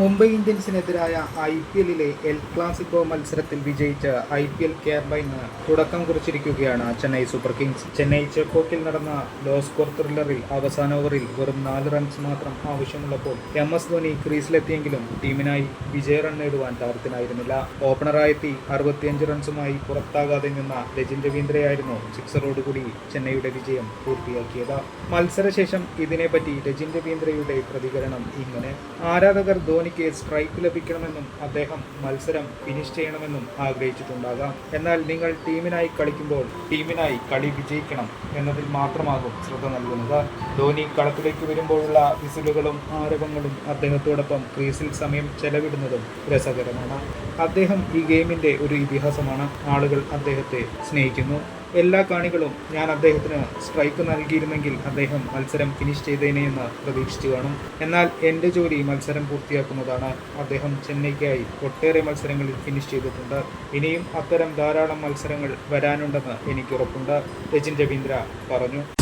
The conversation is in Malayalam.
മുംബൈ ഇന്ത്യൻസിനെതിരായ ഐ പി എല്ലിലെ എൽ ക്ലാസിക്കോ മത്സരത്തിൽ വിജയിച്ച് ഐ പി എൽ ക്യാമ്പയിന് തുടക്കം കുറിച്ചിരിക്കുകയാണ്. Chennai Super Kings. ചെന്നൈ ചെക്കോക്കിൽ നടന്ന ലോ സ്കോർ ത്രില്ലറിൽ അവസാന ഓവറിൽ വെറും നാല് റൺസ് മാത്രം ആവശ്യമുള്ളപ്പോൾ എം എസ് ധോനി ക്രീസിലെത്തിയെങ്കിലും ടീമിനായി വിജയ റൺ നേടുവാൻ താരത്തിനായിരുന്നില്ല ഓപ്പണറായെത്തി അറുപത്തിയഞ്ച് റൺസുമായി പുറത്താകാതെ നിന്ന രജിൻ രവീന്ദ്രയായിരുന്നു സിക്സറോടുകൂടി ചെന്നൈയുടെ വിജയം പൂർത്തിയാക്കിയത്. മത്സരശേഷം ഇതിനെപ്പറ്റി രജിൻ രവീന്ദ്രയുടെ പ്രതികരണം ഇങ്ങനെ. ആരാധകർ ധോനിക്ക് സ്ട്രൈക്ക് ലഭിക്കണമെന്നും അദ്ദേഹം മത്സരം ഫിനിഷ് ചെയ്യണമെന്നും ആഗ്രഹിച്ചിട്ടുണ്ടാകാം. എന്നാൽ നിങ്ങൾ ടീമിനായി കളിക്കുമ്പോൾ ടീമിനായി കളി വിജയിക്കണം എന്നതിൽ മാത്രമാകും ശ്രദ്ധ നൽകുന്നത്. ധോനി കളത്തിലേക്ക് വരുമ്പോഴുള്ള വിസിലുകളും ആരവങ്ങളും അദ്ദേഹത്തോടൊപ്പം ക്രീസിൽ സമയം ചെലവിടുന്നതും രസകരമാണ്. അദ്ദേഹം ഈ ഗെയിമിന്റെ ഒരു ഇതിഹാസമാണ്. ആളുകൾ അദ്ദേഹത്തെ സ്നേഹിക്കുന്നു. എല്ലാ കാണികളും ഞാൻ അദ്ദേഹത്തിന് സ്ട്രൈക്ക് നൽകിയിരുന്നെങ്കിൽ അദ്ദേഹം മത്സരം ഫിനിഷ് ചെയ്തേനെ എന്ന് പ്രതീക്ഷിച്ചു കാണും. എന്നാൽ എന്റെ ജോലി മത്സരം പൂർത്തിയാക്കുന്നതാണ്. അദ്ദേഹം ചെന്നൈക്കായി ഒട്ടേറെ മത്സരങ്ങളിൽ ഫിനിഷ് ചെയ്തിട്ടുണ്ട്. ഇനിയും അത്തരം ധാരാളം മത്സരങ്ങൾ വരാനുണ്ടെന്ന് എനിക്ക് ഉറപ്പുണ്ട്. രജിൻ രവീന്ദ്ര പറഞ്ഞു.